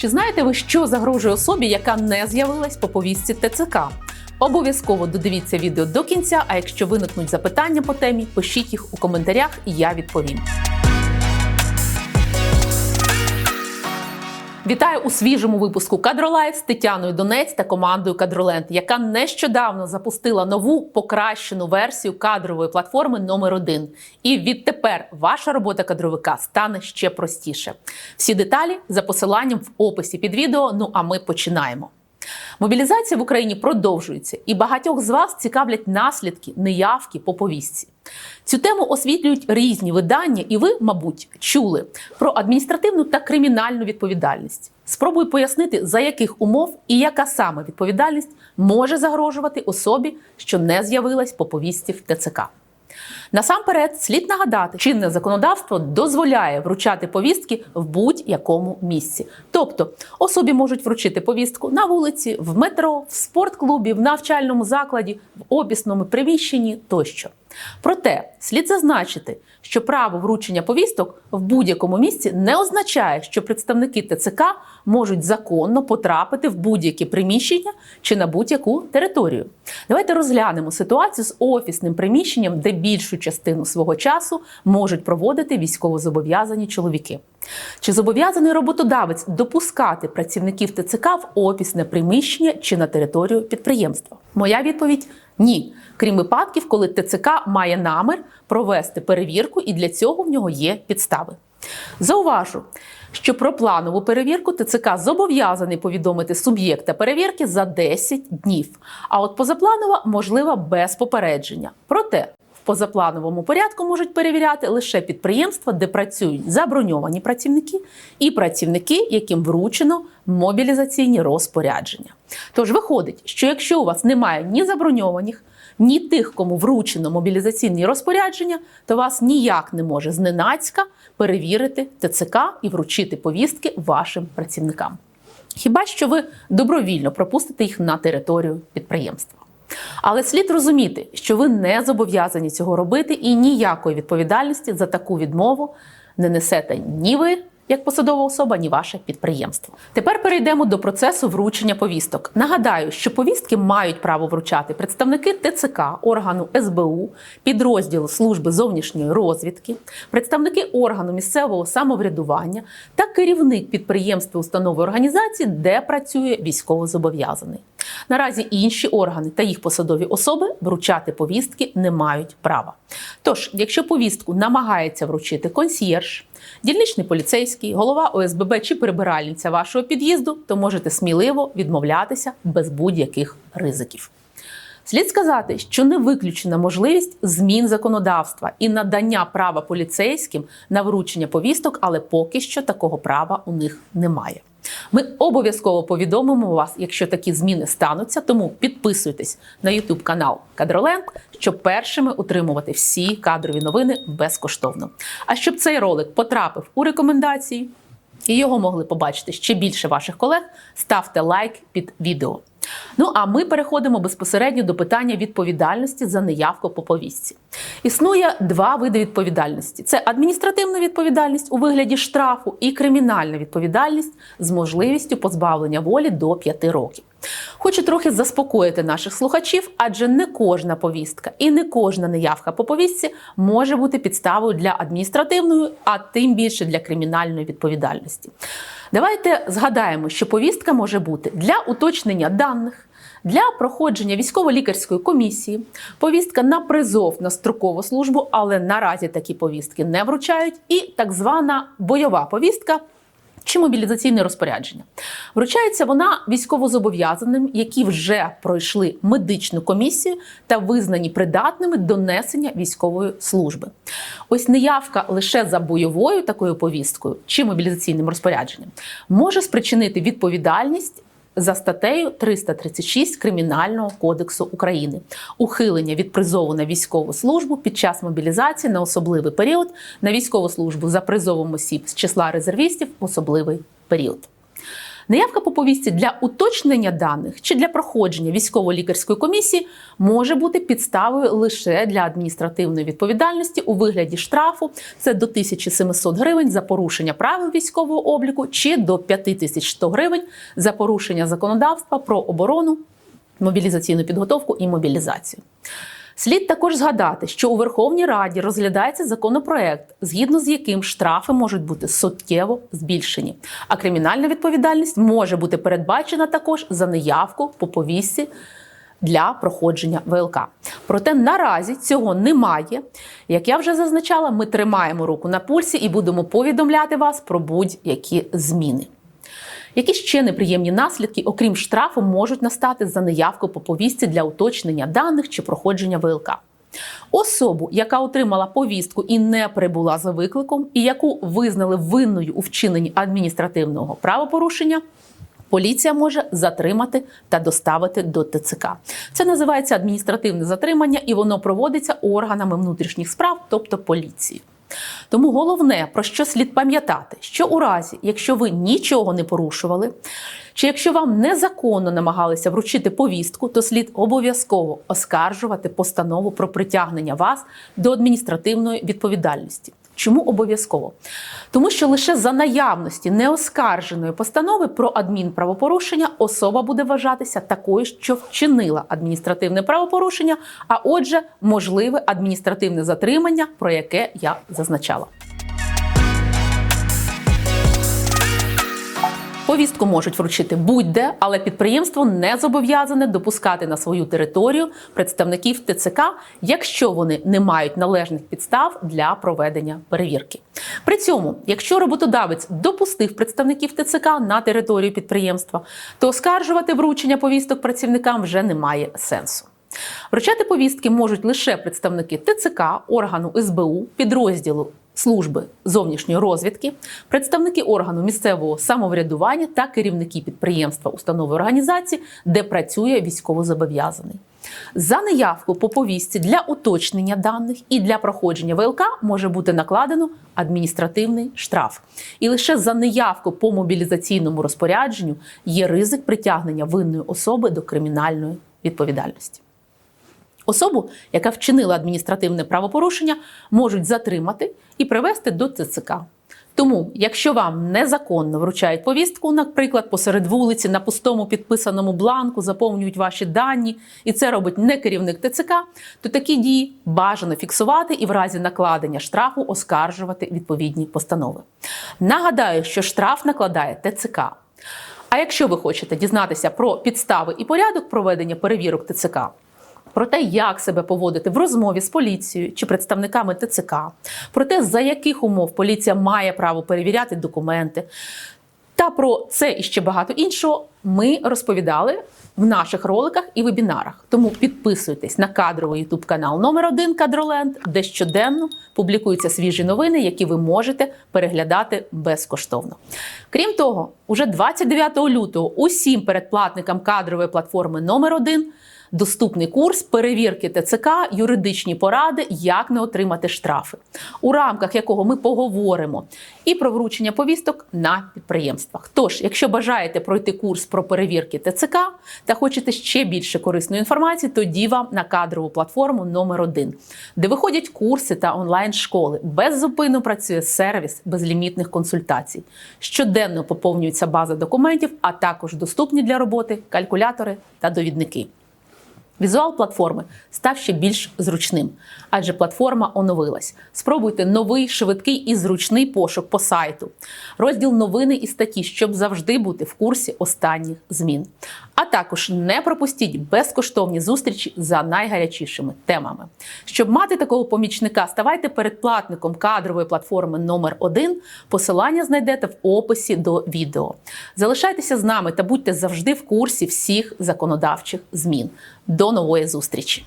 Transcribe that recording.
Чи знаєте ви, що загрожує особі, яка не з'явилась по повістці ТЦК? Обов'язково додивіться відео до кінця. А якщо виникнуть запитання по темі, пишіть їх у коментарях, і я відповім. Вітаю у свіжому випуску Кадролайф з Тетяною Донець та командою Кадроленд, яка нещодавно запустила нову покращену версію кадрової платформи номер 1 І відтепер ваша робота кадровика стане ще простіше. Всі деталі за посиланням в описі під відео. Ну а ми починаємо. Мобілізація в Україні продовжується, і багатьох з вас цікавлять наслідки неявки по повістці. Цю тему освітлюють різні видання, і ви, мабуть, чули про адміністративну та кримінальну відповідальність. Спробую пояснити, за яких умов і яка саме відповідальність може загрожувати особі, що не з'явилась по повістці в ТЦК. Насамперед, слід нагадати, чинне законодавство дозволяє вручати повістки в будь-якому місці. Тобто особі можуть вручити повістку на вулиці, в метро, в спортклубі, в навчальному закладі, в офісному приміщенні тощо. Проте слід зазначити, що право вручення повісток в будь-якому місці не означає, що представники ТЦК можуть законно потрапити в будь-яке приміщення чи на будь-яку територію. Давайте розглянемо ситуацію з офісним приміщенням, де більшу частину свого часу можуть проводити військовозобов'язані чоловіки. Чи зобов'язаний роботодавець допускати працівників ТЦК в офісне приміщення чи на територію підприємства? Моя відповідь ні. Крім випадків, коли ТЦК має намір провести перевірку, і для цього в нього є підстави. Зауважу, що про планову перевірку ТЦК зобов'язаний повідомити суб'єкта перевірки за 10 днів. А от позапланова можлива без попередження. Проте позаплановому порядку можуть перевіряти лише підприємства, де працюють заброньовані працівники і працівники, яким вручено мобілізаційні розпорядження. Тож виходить, що якщо у вас немає ні заброньованих, ні тих, кому вручено мобілізаційні розпорядження, то вас ніяк не може зненацька перевірити ТЦК і вручити повістки вашим працівникам. Хіба що ви добровільно пропустите їх на територію підприємства. Але слід розуміти, що ви не зобов'язані цього робити, і ніякої відповідальності за таку відмову не несете ні ви, як посадова особа, ні ваше підприємство. Тепер перейдемо до процесу вручення повісток. Нагадаю, що повістки мають право вручати представники ТЦК, органу СБУ, підрозділу служби зовнішньої розвідки, представники органу місцевого самоврядування та керівник підприємства установи організації, де працює військовозобов'язаний. Наразі інші органи та їх посадові особи вручати повістки не мають права. Тож, якщо повістку намагається вручити консьєрж, дільничний поліцейський, голова ОСББ чи прибиральниця вашого під'їзду, то можете сміливо відмовлятися без будь-яких ризиків. Слід сказати, що не виключена можливість змін законодавства і надання права поліцейським на вручення повісток, але поки що такого права у них немає. Ми обов'язково повідомимо вас, якщо такі зміни стануться. Тому підписуйтесь на YouTube канал Кадроленд, щоб першими отримувати всі кадрові новини безкоштовно. А щоб цей ролик потрапив у рекомендації і його могли побачити ще більше ваших колег, ставте лайк під відео. Ну а ми переходимо безпосередньо до питання відповідальності за неявку по повістці. Існує два види відповідальності: це адміністративна відповідальність у вигляді штрафу і кримінальна відповідальність з можливістю позбавлення волі до 5 років. Хочу трохи заспокоїти наших слухачів, адже не кожна повістка і не кожна неявка по повістці може бути підставою для адміністративної, а тим більше для кримінальної відповідальності. Давайте згадаємо, що повістка може бути для уточнення даних. Для проходження військово-лікарської комісії повістка на призов на строкову службу, але наразі такі повістки не вручають, і так звана бойова повістка чи мобілізаційне розпорядження. Вручається вона військовозобов'язаним, які вже пройшли медичну комісію та визнані придатними до несення військової служби. Ось неявка лише за бойовою такою повісткою чи мобілізаційним розпорядженням може спричинити відповідальність. За статтею 336 Кримінального кодексу України ухилення від призову на військову службу під час мобілізації на особливий період на військову службу за призовом осіб з числа резервістів особливий період. Неявка по повістці для уточнення даних чи для проходження військово-лікарської комісії може бути підставою лише для адміністративної відповідальності у вигляді штрафу. Це до 1700 гривень за порушення правил військового обліку чи до 5100 гривень за порушення законодавства про оборону, мобілізаційну підготовку і мобілізацію. Слід також згадати, що у Верховній Раді розглядається законопроект, згідно з яким штрафи можуть бути суттєво збільшені, а кримінальна відповідальність може бути передбачена також за неявку по повісті для проходження ВЛК. Проте наразі цього немає. Як я вже зазначала, ми тримаємо руку на пульсі і будемо повідомляти вас про будь-які зміни. Які ще неприємні наслідки, окрім штрафу, можуть настати за неявку по повістці для уточнення даних чи проходження ВЛК? Особу, яка отримала повістку і не прибула за викликом, і яку визнали винною у вчиненні адміністративного правопорушення. Поліція може затримати та доставити до ТЦК. Це називається адміністративне затримання, і воно проводиться органами внутрішніх справ, тобто поліцією. Тому головне, про що слід пам'ятати, що у разі, якщо ви нічого не порушували, чи якщо вам незаконно намагалися вручити повістку, то слід обов'язково оскаржувати постанову про притягнення вас до адміністративної відповідальності. Чому обов'язково? Тому що лише за наявності неоскарженої постанови про адмінправопорушення особа буде вважатися такою, що вчинила адміністративне правопорушення, а отже, можливе адміністративне затримання, про яке я зазначала. Повістку можуть вручити будь-де, але підприємство не зобов'язане допускати на свою територію представників ТЦК, якщо вони не мають належних підстав для проведення перевірки. При цьому, якщо роботодавець допустив представників ТЦК на територію підприємства, то оскаржувати вручення повісток працівникам вже немає сенсу. Вручати повістки можуть лише представники ТЦК, органу СБУ, підрозділу служби зовнішньої розвідки, представники органу місцевого самоврядування та керівники підприємства, установи організації, де працює військовозобов'язаний. За неявку по повістці для уточнення даних і для проходження ВЛК може бути накладено адміністративний штраф. І лише за неявку по мобілізаційному розпорядженню є ризик притягнення винної особи до кримінальної відповідальності. Особу, яка вчинила адміністративне правопорушення, можуть затримати і привести до ТЦК. Тому, якщо вам незаконно вручають повістку, наприклад, посеред вулиці на пустому підписаному бланку заповнюють ваші дані, і це робить не керівник ТЦК, то такі дії бажано фіксувати і в разі накладення штрафу оскаржувати відповідні постанови. Нагадаю, що штраф накладає ТЦК. А якщо ви хочете дізнатися про підстави і порядок проведення перевірок ТЦК, про те, як себе поводити в розмові з поліцією чи представниками ТЦК, про те, за яких умов поліція має право перевіряти документи. Та про це і ще багато іншого ми розповідали в наших роликах і вебінарах. Тому підписуйтесь на кадровий ютуб канал номер 1 Кадроленд, де щоденно публікуються свіжі новини, які ви можете переглядати безкоштовно. Крім того, уже 29 лютого усім передплатникам кадрової платформи номер 1 доступний курс перевірки ТЦК, юридичні поради, як не отримати штрафи, у рамках якого ми поговоримо і про вручення повісток на підприємствах. Тож, якщо бажаєте пройти курс про перевірки ТЦК та хочете ще більше корисної інформації, тоді вам на кадрову платформу номер 1 де виходять курси та онлайн-школи. Без працює сервіс безлімітних консультацій. Щоденно поповнюється база документів, а також доступні для роботи калькулятори та довідники. Візуал платформи став ще більш зручним, адже платформа оновилась. Спробуйте новий, швидкий і зручний пошук по сайту, розділ новини і статті, щоб завжди бути в курсі останніх змін. А також не пропустіть безкоштовні зустрічі за найгарячішими темами. Щоб мати такого помічника, ставайте передплатником кадрової платформи номер 1 Посилання знайдете в описі до відео. Залишайтеся з нами та будьте завжди в курсі всіх законодавчих змін. До нової зустрічі!